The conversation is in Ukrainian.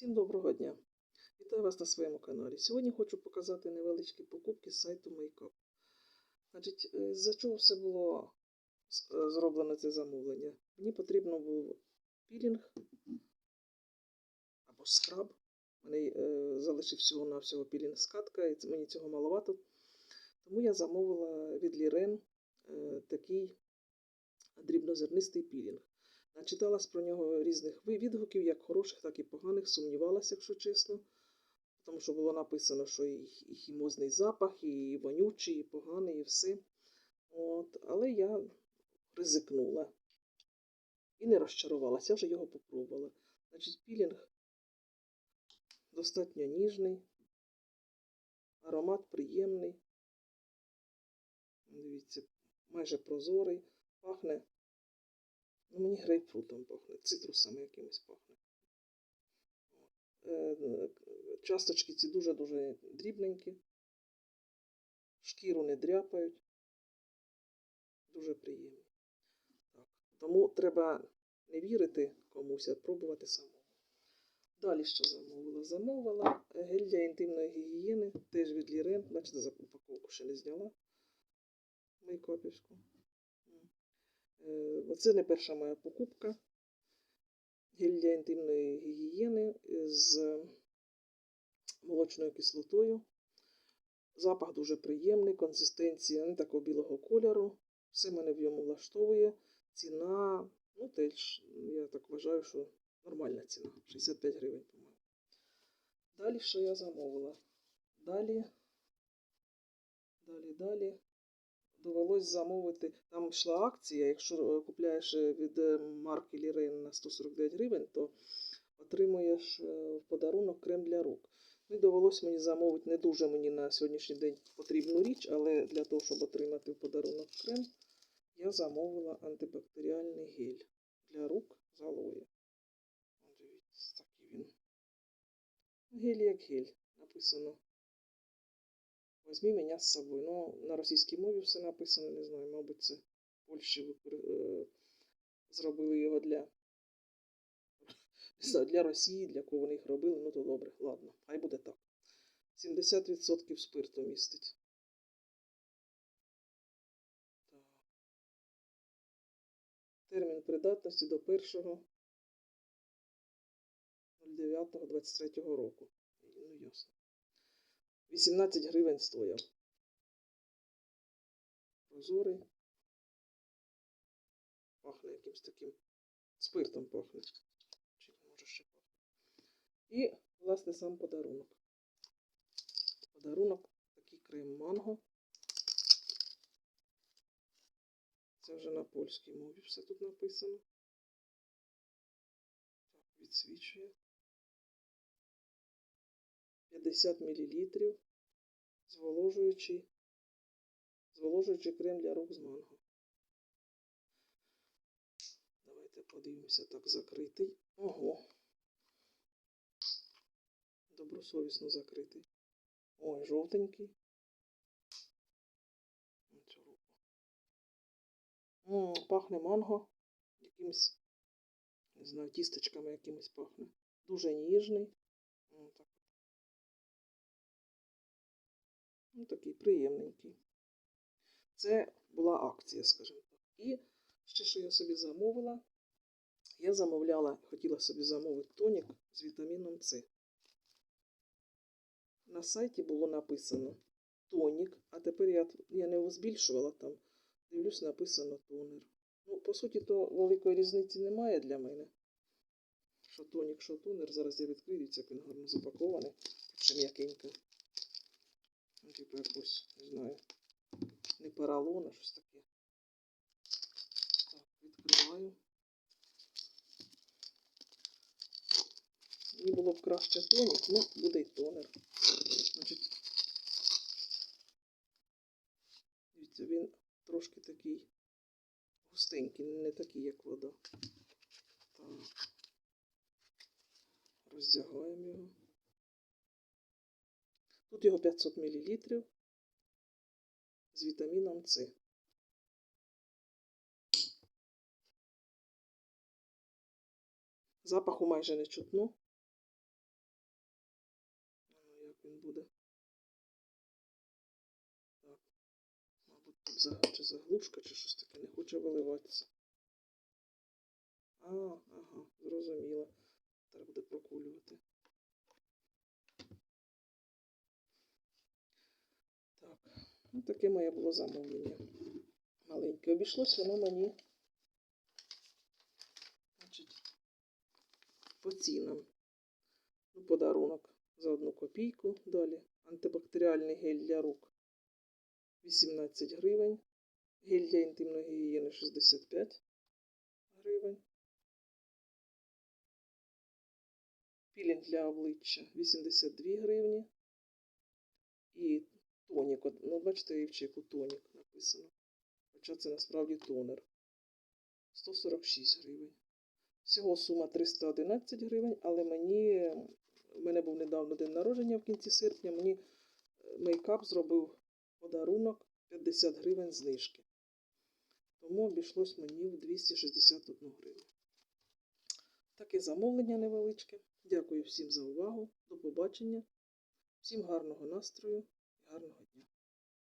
Всім доброго дня! Вітаю вас на своєму каналі. Сьогодні хочу показати невеличкі покупки з сайту Makeup. Значить, е, з-за чого все було е, зроблено це замовлення? Мені потрібно був пілінг або скраб. У мене е, залишив всього-навсього пілінг скатка, і мені цього маловато. Тому я замовила від Лірен такий дрібнозернистий пілінг. Начиталась про нього різних відгуків, як хороших, так і поганих. Сумнівалася, якщо чесно. Тому що було написано, що і, хімозний запах, і вонючий, і поганий, і все. От. Але я ризикнула і не розчарувалася, я вже його попробувала. Значить, пілінг достатньо ніжний, аромат приємний. Дивіться, майже прозорий, пахне. Ну, мені грейпфрутом пахне, цитрусами якимось пахне. Е, Часточки ці дуже-дуже дрібненькі. Шкіру не дряпають. Дуже приємні. Так. Тому треба не вірити комусь, а пробувати самому. Далі що замовила? Замовила гель для інтимної гігієни, теж від Лірен. Бачите, за упаковку ще не зняла мейкопівську. Е, Оце не перша моя покупка. Гель для інтимної гігієни з молочною кислотою. Запах дуже приємний, консистенція не такого білого кольору. Все мене в ньому влаштовує. Ціна, ну теж, я так вважаю, що нормальна ціна. 65 гривень, по-моєму. Далі що я замовила? Далі, далі, далі. Довелось замовити. Там йшла акція. Якщо е, купляєш е, від е, марки Лірен на 149 гривень, то отримуєш в подарунок крем для рук. Ну і довелось мені замовити не дуже мені на сьогоднішній день потрібну річ, але для того, щоб отримати в подарунок крем, я замовила антибактеріальний гель для рук з алоє. Дивіться, такий він. Гель як гель. Написано. Возьми мене з собою. Ну, на російській мові все написано, не знаю, мабуть, це в Польщі викор- е, зробили його для, для Росії, для кого вони їх робили, ну то добре, ладно, хай буде так. 70% спирту містить. Термін придатності до 1.09.23 року. Ну, ясно. 18 гривень стояв. Прозорий. Пахне якимось таким спиртом пахне. Чи може ще пахне. І, власне, сам подарунок. Подарунок такий крем манго. Це вже на польській мові все тут написано. Так, відсвічує. 50 мл. Зволожуючий. Зволожуючий крем для рук з манго. Давайте подивимося, так закритий. Ого. Добросовісно закритий. Ой, жовтенький. Руку. М, пахне манго. Якимось, не знаю, тістечками якимось пахне. Дуже ніжний. Ну, такий приємненький. Це була акція, скажімо так. І ще, що я собі замовила, я замовляла, хотіла собі замовити тонік з вітаміном С. На сайті було написано тонік, а тепер я, я не його збільшувала там. Дивлюсь, написано тонер. Ну, по суті, то великої різниці немає для мене. Що тонік, що тонер. Зараз я відкрию, як він гарно запакований. Ще м'якенько. Ну, типу якось, не знаю, не поролон, а щось таке. Так, відкриваю. Мені було б краще тонік, ну, буде й тонер. Значить, дивіться, він трошки такий густенький, не такий, як вода. Так. Роздягаємо його. Тут його 500 мл з вітаміном С. Запаху майже не чутно. Як він буде? Так, мабуть, тут чи заглушка, чи щось таке, не хоче виливатися. А, ага, зрозуміло. Треба буде прокулювати. Ну таке моє було замовлення. Маленьке. Обійшлось воно мені. Значить, по цінам. Ну, подарунок за одну копійку. Далі. Антибактеріальний гель для рук 18 гривень. Гель для інтимної гігієни 65 гривень. Пілінг для обличчя 82 гривні. І тонік. Ну, бачите, і в тонік написано. Хоча це насправді тонер. 146 гривень. Всього сума 311 гривень, але мені, в мене був недавно день народження в кінці серпня, мені е, мейкап зробив подарунок 50 гривень знижки. Тому обійшлось мені в 261 гривню. Таке замовлення невеличке. Дякую всім за увагу. До побачення. Всім гарного настрою і гарного дня.